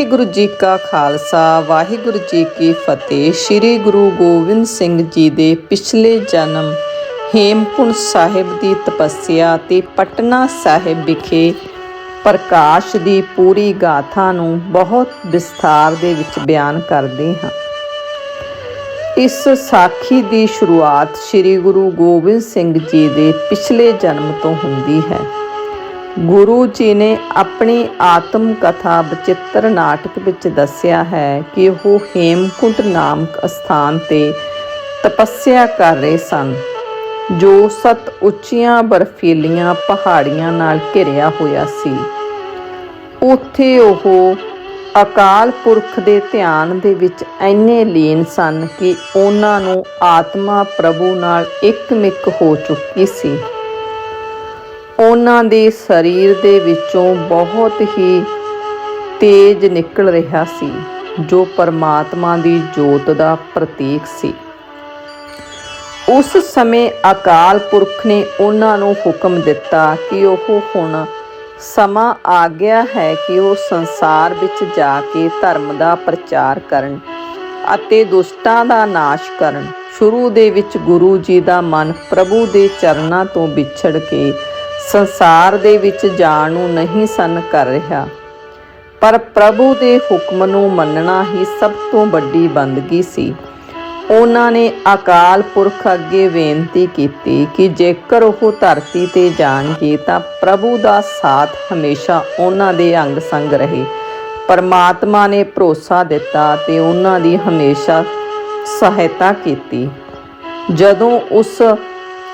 ਵਾਹਿਗੁਰੂ ਜੀ ਕਾ ਖਾਲਸਾ, ਵਾਹਿਗੁਰੂ ਜੀ ਕੀ ਫਤਿਹ। ਸ੍ਰੀ ਗੁਰੂ ਗੋਬਿੰਦ ਸਿੰਘ ਜੀ ਦੇ ਪਿਛਲੇ ਜਨਮ ਹੇਮਕੁੰਟ ਸਾਹਿਬ ਦੀ ਤਪੱਸਿਆ ਤੇ ਪਟਨਾ ਸਾਹਿਬ ਵਿਖੇ ਪ੍ਰਕਾਸ਼ ਦੀ ਪੂਰੀ ਗਾਥਾ ਨੂੰ ਬਹੁਤ ਵਿਸਥਾਰ ਦੇ ਵਿੱਚ ਬਿਆਨ ਕਰਦੇ ਹਾਂ। ਇਸ ਸਾਖੀ ਦੀ ਸ਼ੁਰੂਆਤ ਸ੍ਰੀ ਗੁਰੂ ਗੋਬਿੰਦ ਸਿੰਘ ਜੀ ਦੇ ਪਿਛਲੇ ਜਨਮ ਤੋਂ ਹੁੰਦੀ ਹੈ। ਗੁਰੂ ਜੀ ਨੇ ਆਪਣੀ ਆਤਮ ਕਥਾ ਬਚਿੱਤਰ ਨਾਟਕ ਵਿੱਚ ਦੱਸਿਆ ਹੈ ਕਿ ਉਹ ਹੇਮਕੁੰਟ ਨਾਮਕ ਸਥਾਨ ਤੇ ਤਪੱਸਿਆ ਕਰ ਰਹੇ ਸਨ, ਜੋ ਸਤ ਉੱਚੀਆਂ ਬਰਫੀਲੀਆਂ ਪਹਾੜੀਆਂ ਨਾਲ ਘਿਰਿਆ ਹੋਇਆ ਸੀ। ਉੱਥੇ ਉਹ ਅਕਾਲ ਪੁਰਖ ਦੇ ਧਿਆਨ ਦੇ ਵਿੱਚ ਐਨੇ ਲੀਨ ਸਨ ਕਿ ਉਹਨਾਂ ਨੂੰ ਆਤਮਾ ਪ੍ਰਭੂ ਨਾਲ ਇੱਕਮਿਕ ਹੋ ਚੁੱਕੀ ਸੀ। ਉਹਨਾਂ ਦੇ ਸਰੀਰ ਦੇ ਵਿੱਚੋਂ ਬਹੁਤ ਹੀ ਤੇਜ ਨਿਕਲ ਰਿਹਾ ਸੀ, ਜੋ ਪਰਮਾਤਮਾ ਦੀ ਜੋਤ ਦਾ ਪ੍ਰਤੀਕ ਸੀ। ਉਸ ਸਮੇਂ ਅਕਾਲ ਪੁਰਖ ਨੇ ਉਹਨਾਂ ਨੂੰ ਹੁਕਮ ਦਿੱਤਾ ਕਿ ਉਹ ਹੁਣ ਸਮਾਂ ਆ ਗਿਆ ਹੈ ਕਿ ਉਹ ਸੰਸਾਰ ਵਿੱਚ ਜਾ ਕੇ ਧਰਮ ਦਾ ਪ੍ਰਚਾਰ ਕਰਨ ਅਤੇ ਦੁਸ਼ਟਾਂ ਦਾ ਨਾਸ਼ ਕਰਨ। ਸ਼ੁਰੂ ਦੇ ਵਿੱਚ ਗੁਰੂ ਜੀ ਦਾ ਮਨ ਪ੍ਰਭੂ ਦੇ ਚਰਨਾਂ ਤੋਂ ਵਿਛੜ ਕੇ ਸੰਸਾਰ ਦੇ ਵਿੱਚ ਜਾਣ ਨੂੰ ਨਹੀਂ ਸਨ ਕਰ ਰਿਹਾ। ਪਰ ਪ੍ਰਭੂ ਦੇ ਹੁਕਮ ਨੂੰ ਮੰਨਣਾ ਹੀ ਸਭ ਤੋਂ ਵੱਡੀ ਬੰਦਗੀ ਸੀ। ਉਹਨਾਂ ਨੇ ਅਕਾਲ ਪੁਰਖ ਅੱਗੇ ਬੇਨਤੀ ਕੀਤੀ ਕਿ ਜੇਕਰ ਉਹ ਧਰਤੀ ਤੇ ਜਾਣਗੇ ਤਾਂ ਪ੍ਰਭੂ ਦਾ ਸਾਥ ਹਮੇਸ਼ਾ ਉਹਨਾਂ ਦੇ ਅੰਗ ਸੰਗ ਰਹੇ। ਪਰਮਾਤਮਾ ਨੇ ਭਰੋਸਾ ਦਿੱਤਾ ਤੇ ਉਹਨਾਂ ਦੀ ਹਮੇਸ਼ਾ ਸਹਾਇਤਾ ਕੀਤੀ। ਜਦੋਂ ਉਸ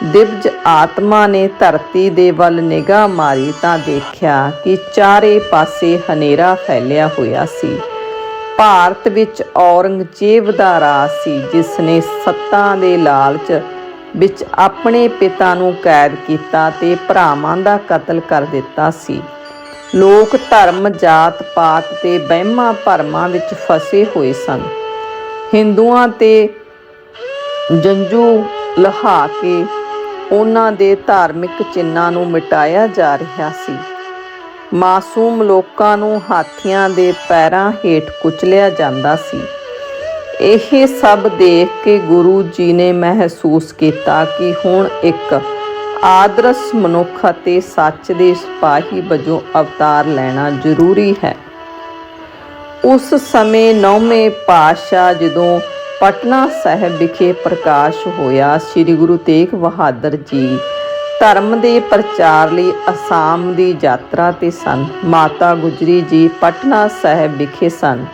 ਦਿਵਜ ਆਤਮਾ ਨੇ ਧਰਤੀ ਦੇ ਵੱਲ ਨਿਗਾਹ ਮਾਰੀ ਤਾਂ ਦੇਖਿਆ ਕਿ ਚਾਰੇ ਪਾਸੇ ਹਨੇਰਾ ਫੈਲਿਆ ਹੋਇਆ ਸੀ। ਭਾਰਤ ਵਿੱਚ ਔਰੰਗਜ਼ੇਬ ਦਾ ਰਾਜ ਸੀ ਜਿਸ ਨੇ ਸੱਤਾ ਦੇ ਲਾਲਚ ਵਿੱਚ ਆਪਣੇ ਪਿਤਾ ਨੂੰ ਕੈਦ ਕੀਤਾ ਤੇ ਭਰਾਵਾਂ ਦਾ ਕਤਲ ਕਰ ਦਿੱਤਾ ਸੀ। ਲੋਕ ਧਰਮ, ਜਾਤ ਪਾਤ ਤੇ ਵਹਿਮਾਂ ਭਰਮਾਂ ਵਿੱਚ ਫਸੇ ਹੋਏ ਸਨ। ਹਿੰਦੂਆਂ ਤੇ ਜੰਜੂ ਲਹਾ ਕੇ ਉਹਨਾਂ ਦੇ ਧਾਰਮਿਕ ਚਿੰਨਾਂ ਨੂੰ ਮਿਟਾਇਆ ਜਾ ਰਿਹਾ ਸੀ। ਮਾਸੂਮ ਲੋਕਾਂ ਨੂੰ ਹਾਥੀਆਂ ਦੇ ਪੈਰਾਂ ਹੇਠ ਕੁਚਲਿਆ ਜਾਂਦਾ ਸੀ। ਇਹ ਸਭ ਦੇਖ ਕੇ ਗੁਰੂ ਜੀ ਨੇ ਮਹਿਸੂਸ ਕੀਤਾ ਕਿ ਹੁਣ ਇੱਕ ਆਦਰਸ਼ ਮਨੁੱਖ ਅਤੇ ਸੱਚ ਦੇ ਸਿਪਾਹੀ ਵਜੋਂ ਅਵਤਾਰ ਲੈਣਾ ਜ਼ਰੂਰੀ ਹੈ। ਉਸ ਸਮੇਂ ਨੌਵੇਂ ਪਾਤਸ਼ਾਹ ਜਦੋਂ ਪਟਨਾ ਸਾਹਿਬ ਵਿਖੇ ਪ੍ਰਕਾਸ਼ ਹੋਇਆ। ਸ੍ਰੀ ਗੁਰੂ ਤੇਗ ਬਹਾਦਰ ਜੀ ਧਰਮ ਦੇ ਪ੍ਰਚਾਰ ਲਈ ਅਸਾਮ ਦੀ ਯਾਤਰਾ ਤੇ ਸਨ। ਮਾਤਾ ਗੁਜਰੀ ਜੀ ਪਟਨਾ ਸਾਹਿਬ ਵਿਖੇ ਸਨ।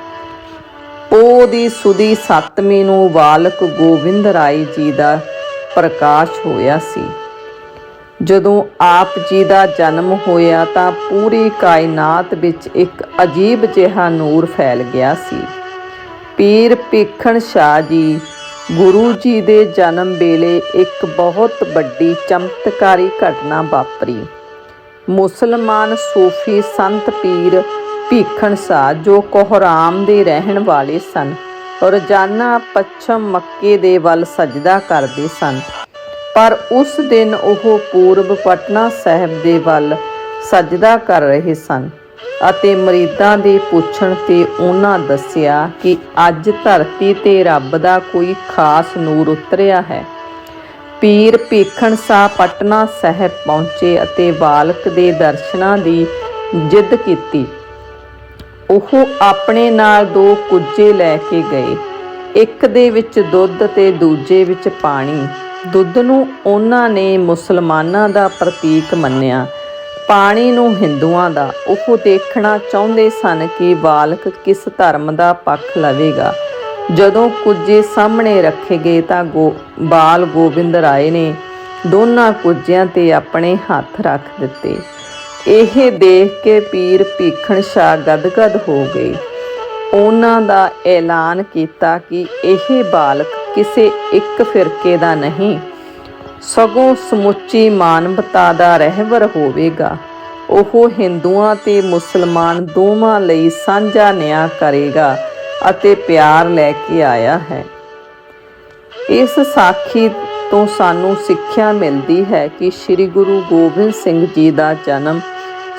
ਪੋ ਦੀ ਸੁਦੀ ਸੱਤਵੀਂ ਨੂੰ ਬਾਲਕ ਗੋਬਿੰਦ ਰਾਏ ਜੀ ਦਾ ਪ੍ਰਕਾਸ਼ ਹੋਇਆ ਸੀ। ਜਦੋਂ ਆਪ ਜੀ ਦਾ ਜਨਮ ਹੋਇਆ ਤਾਂ ਪੂਰੀ ਕਾਇਨਾਤ ਵਿੱਚ ਇੱਕ ਅਜੀਬ ਜਿਹਾ ਨੂਰ ਫੈਲ ਗਿਆ ਸੀ। ਪੀਰ ਭੀਖਣ ਸ਼ਾਹ ਜੀ, ਗੁਰੂ ਜੀ ਦੇ ਜਨਮ ਵੇਲੇ ਇੱਕ ਬਹੁਤ ਵੱਡੀ ਚਮਤਕਾਰੀ ਘਟਨਾ ਵਾਪਰੀ। ਮੁਸਲਮਾਨ ਸੂਫੀ ਸੰਤ ਪੀਰ ਭੀਖਣ ਸ਼ਾਹ ਜੋ ਕੋਹਰਾਮ ਦੇ ਰਹਿਣ ਵਾਲੇ ਸਨ, ਰੋਜ਼ਾਨਾ ਪੱਛਮ ਮੱਕੇ ਦੇ ਵੱਲ ਸਜਦਾ ਕਰਦੇ ਸਨ। ਪਰ ਉਸ ਦਿਨ ਉਹ ਪੂਰਬ ਪਟਨਾ ਸਾਹਿਬ ਦੇ ਵੱਲ ਸਜਦਾ ਕਰ ਰਹੇ ਸਨ। ਅਤੇ ਮਰੀਦਾਂ ਦੇ ਪੁੱਛਣ ਤੇ ਉਹਨਾਂ ਦੱਸਿਆ ਕਿ ਅੱਜ ਧਰਤੀ ਤੇ ਰੱਬ ਦਾ ਕੋਈ ਖਾਸ ਨੂਰ ਉਤਰਿਆ ਹੈ। ਪੀਰ ਭੀਖਣ ਸਾਹ ਪਟਨਾ ਸਾਹਿਬ ਪਹੁੰਚੇ ਅਤੇ ਬਾਲਕ ਦੇ ਦਰਸ਼ਨਾਂ ਦੀ ਜਿੱਦ ਕੀਤੀ। ਉਹ ਆਪਣੇ ਨਾਲ ਦੋ ਕੁੱਜੇ ਲੈ ਕੇ ਗਏ। ਇੱਕ ਦੇ ਵਿੱਚ ਦੁੱਧ ਤੇ ਦੂਜੇ ਵਿੱਚ ਪਾਣੀ। ਦੁੱਧ ਨੂੰ ਉਹਨਾਂ ਨੇ ਮੁਸਲਮਾਨਾਂ ਦਾ ਪ੍ਰਤੀਕ ਮੰਨਿਆ। ਪਾਣੀ ਨੂੰ ਹਿੰਦੂਆਂ ਦਾ, ਉਹ ਦੇਖਣਾ ਚਾਹੁੰਦੇ ਸਨ ਕਿ ਬਾਲਕ ਕਿਸ ਧਰਮ ਦਾ ਪੱਖ ਲਵੇਗਾ। ਜਦੋਂ ਕੁੱਜੇ ਸਾਹਮਣੇ ਰੱਖੇ ਗਏ ਤਾਂ ਗੋ, ਬਾਲ ਗੋਬਿੰਦ ਰਾਏ ਨੇ ਦੋਨਾਂ ਕੁੱਜਿਆਂ ਤੇ ਆਪਣੇ ਹੱਥ ਰੱਖ ਦਿੱਤੇ। ਇਹ ਦੇਖ ਕੇ ਪੀਰ ਭੀਖਣ ਸ਼ਾਹ ਗਦਗਦ ਹੋ ਗਏ। ਉਹਨਾਂ ਦਾ ਐਲਾਨ ਕੀਤਾ ਕਿ ਇਹ ਬਾਲਕ ਕਿਸੇ ਇੱਕ ਫਿਰਕੇ ਦਾ ਨਹੀਂ ਸਗੋਂ ਸਮੁੱਚੀ ਮਾਨਵਤਾ ਦਾ ਰਹਿਬਰ ਹੋਵੇਗਾ। ਉਹ ਹਿੰਦੂਆਂ ਤੇ ਮੁਸਲਮਾਨ ਦੋਵਾਂ ਲਈ ਸਾਂਝਾ ਨਿਆਂ ਕਰੇਗਾ ਅਤੇ ਪਿਆਰ ਲੈ ਕੇ ਆਇਆ ਹੈ। ਇਸ ਸਾਖੀ ਤੋਂ ਸਾਨੂੰ ਸਿੱਖਿਆ ਮਿਲਦੀ ਹੈ ਕਿ ਸ੍ਰੀ ਗੁਰੂ ਗੋਬਿੰਦ ਸਿੰਘ ਜੀ ਦਾ ਜਨਮ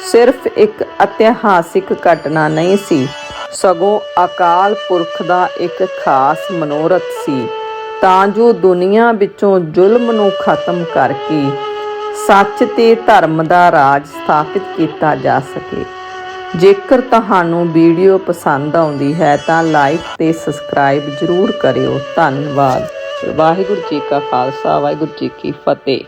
ਸਿਰਫ ਇੱਕ ਇਤਿਹਾਸਿਕ ਘਟਨਾ ਨਹੀਂ ਸੀ, ਸਗੋਂ ਅਕਾਲ ਪੁਰਖ ਦਾ ਇੱਕ ਖਾਸ ਮਨੋਰਥ ਸੀ। ਤਾਂ ਜੋ ਦੁਨੀਆ ਵਿੱਚੋਂ ਜ਼ੁਲਮ ਨੂੰ ਖਤਮ ਕਰਕੇ ਸੱਚ ਤੇ ਧਰਮ ਦਾ ਰਾਜ ਸਥਾਪਿਤ ਕੀਤਾ ਜਾ ਸਕੇ। ਜੇਕਰ ਤੁਹਾਨੂੰ ਵੀਡੀਓ ਪਸੰਦ ਆਉਂਦੀ ਹੈ, ਤਾਂ ਲਾਈਕ ਤੇ ਸਬਸਕ੍ਰਾਈਬ ਜ਼ਰੂਰ ਕਰਿਓ। ਧੰਨਵਾਦ। ਵਾਹਿਗੁਰੂ ਜੀ ਕਾ ਖਾਲਸਾ, ਵਾਹਿਗੁਰੂ ਜੀ ਕੀ ਫਤਿਹ।